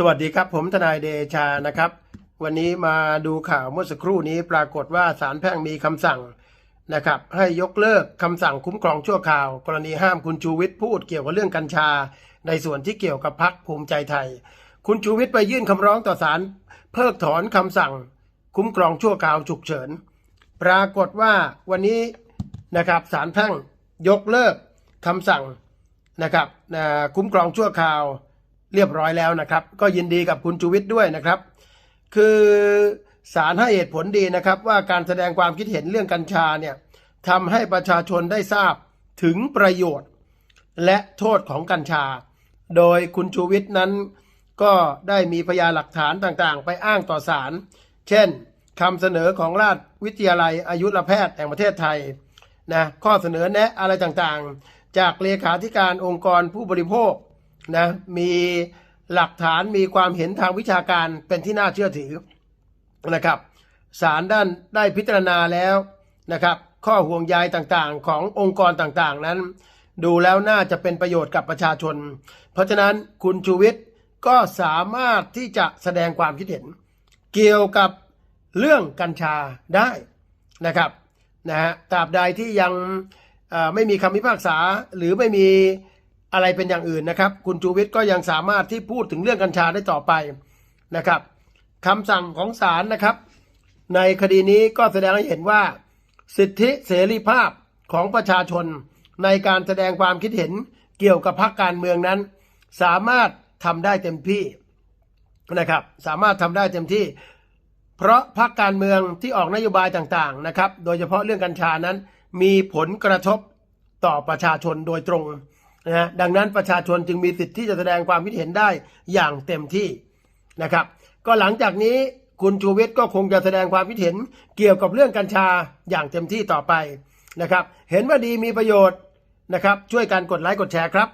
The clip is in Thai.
สวัสดีครับ ผมทนายเดชานะครับ วันนี้มาดูข่าวเมื่อสักครู่นี้ปรากฏว่าศาลแพ่งมีคำสั่งนะครับ ให้ยกเลิกคำสั่งคุ้มครองชั่วคราว กรณีห้ามคุณชูวิทย์พูดเกี่ยวกับเรื่องกัญชา ในส่วนที่เกี่ยวกับพักภูมิใจไทย คุณชูวิทย์ไปยื่นคำร้องต่อศาลเพิกถอนคำสั่ง คุ้มครองชั่วคราวฉุกเฉิน ปรากฏว่าวันนี้นะครับศาลแพ่งยกเลิกคำสั่งนะครับคุ้มครองชั่วคราว เรียบร้อยแล้วนะครับ ก็ยินดีกับคุณชูวิทย์ด้วยนะครับ คือศาลให้เหตุผลดีนะครับ ว่าการแสดงความคิดเห็นเรื่องกัญชาเนี่ยทำให้ประชาชนได้ทราบถึงประโยชน์ และโทษของกัญชา โดยคุณชูวิทย์นั้น ก็ได้มีพยานหลักฐานต่างๆ ไปอ้างต่อศาลเช่นคำเสนอของราชวิทยาลัยอายุรแพทย์แห่งประเทศไทยนะข้อเสนอแนะอะไรต่างๆ จากเลขาธิการองค์กรผู้บริโภค นะมีหลักฐานมีความเห็นทางวิชาการเป็นที่น่าเชื่อถือนะครับศาลด้านได้พิจารณาแล้วนะครับ ข้อห่วงใยต่างๆ ขององค์กรต่างๆนั้น ดูแล้วน่าจะเป็นประโยชน์กับประชาชน เพราะฉะนั้นคุณชูวิทย์ก็สามารถที่จะแสดงความคิดเห็น เกี่ยวกับเรื่องกัญชาได้นะครับนะฮะตราบใดที่ยังไม่มีคำพิพากษาหรือไม่มี อะไรเป็นอย่างอื่นนะครับ คุณชูวิทย์ก็ยังสามารถที่พูดถึงเรื่องกัญชาได้ต่อไปนะครับคำสั่งของศาลนะครับ ในคดีนี้ก็แสดงให้เห็นว่า สิทธิเสรีภาพของประชาชน ในการแสดงความคิดเห็นเกี่ยวกับพรรคการเมืองนั้น สามารถทำได้เต็มที่นะครับ สามารถทำได้เต็มที่ เพราะพรรคการเมืองที่ออกนโยบายต่างๆนะครับ โดยเฉพาะเรื่องกัญชานั้น มีผลกระทบต่อประชาชนโดยตรง นะฮะดังนั้นประชาชนจึงมีสิทธิ์ที่จะแสดงความคิดเห็นได้อย่างเต็มที่นะครับ ก็หลังจากนี้คุณชูวิทย์ก็คงจะแสดงความคิดเห็นเกี่ยวกับเรื่องกัญชาอย่างเต็มที่ต่อไปนะครับ เห็นว่าดีมีประโยชน์นะครับ ช่วยกันกดไลค์กดแชร์ครับ